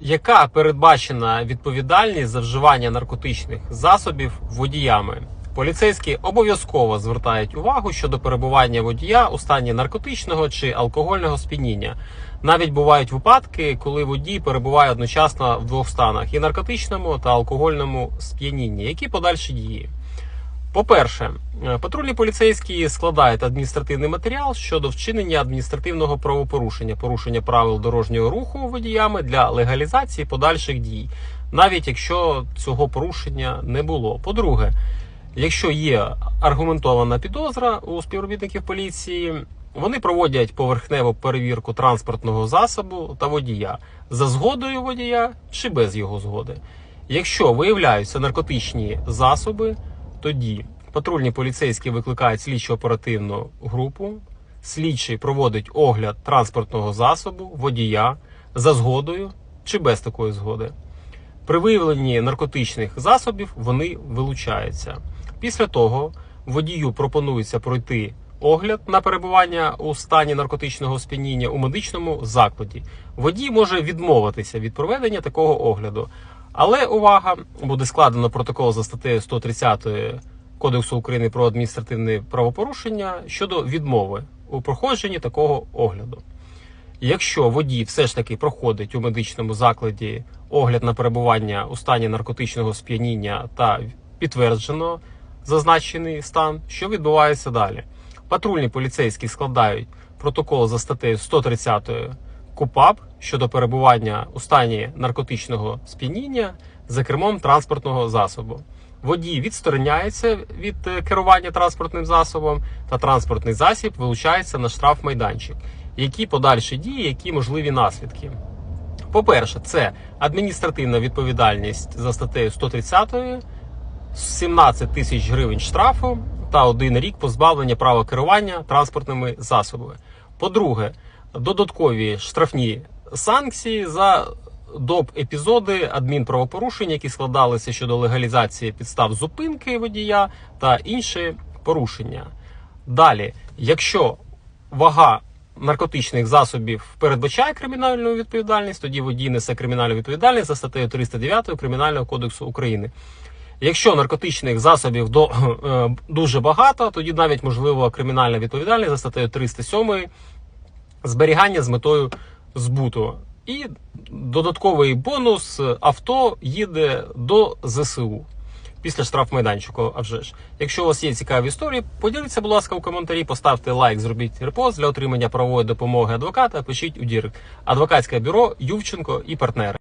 Яка передбачена відповідальність за вживання наркотичних засобів водіями? Поліцейські обов'язково звертають увагу щодо перебування водія у стані наркотичного чи алкогольного сп'яніння. Навіть бувають випадки, коли водій перебуває одночасно в двох станах і наркотичному та алкогольному сп'янінні. Які подальші дії? По-перше, е, патрульні поліцейські складають адміністративний матеріал щодо вчинення адміністративного правопорушення, порушення правил дорожнього руху водіями для легалізації подальших дій, навіть якщо цього порушення не було. По-друге, якщо є аргументована підозра у співробітників поліції, вони проводять поверхневу перевірку транспортного засобу та водія за згодою водія чи без його згоди. Якщо виявляються наркотичні засоби, тоді патрульні поліцейські викликають слідчо-оперативну групу. Слідчий проводить огляд транспортного засобу, водія за згодою чи без такої згоди. При виявленні наркотичних засобів вони вилучаються. Після того водію пропонується пройти огляд на перебування у стані наркотичного сп'яніння у медичному закладі. Водій може відмовитися від проведення такого огляду. Але увага, буде складено протокол за статтею 130 Кодексу України про адміністративне правопорушення щодо відмови у проходженні такого огляду. Якщо водій все ж таки проходить у медичному закладі огляд на перебування у стані наркотичного сп'яніння та підтверджено зазначений стан, що відбувається далі? Патрульні поліцейські складають протокол за статтею 130 КУПАП щодо перебування у стані наркотичного сп'яніння за кермом транспортного засобу. Водій відстороняється від е, керування транспортним засобом, та транспортний засіб вилучається на штрафмайданчик. Які подальші дії, які можливі наслідки? По-перше, це адміністративна відповідальність за статтею 130, 17 тисяч гривень штрафу та один рік позбавлення права керування транспортними засобами. По-друге, додаткові штрафні санкції за доп епізоди адмінправопорушень, які складалися щодо легалізації підстав зупинки водія та інші порушення. Далі, якщо вага наркотичних засобів передбачає кримінальну відповідальність, тоді водій несе кримінальну відповідальність за статтею 309 Кримінального кодексу України. Якщо наркотичних засобів до, е, дуже багато, тоді навіть можливо кримінальна відповідальність за статтею 307 зберігання з метою збуту. І додатковий бонус авто їде до ЗСУ після штрафмайданчику. А вже ж. Якщо у вас є цікаві історії, поділіться, будь ласка, у коментарі, поставте лайк, зробіть репост для отримання правової допомоги адвоката. Пишіть у Дірект. Адвокатське бюро Ювченко і партнери.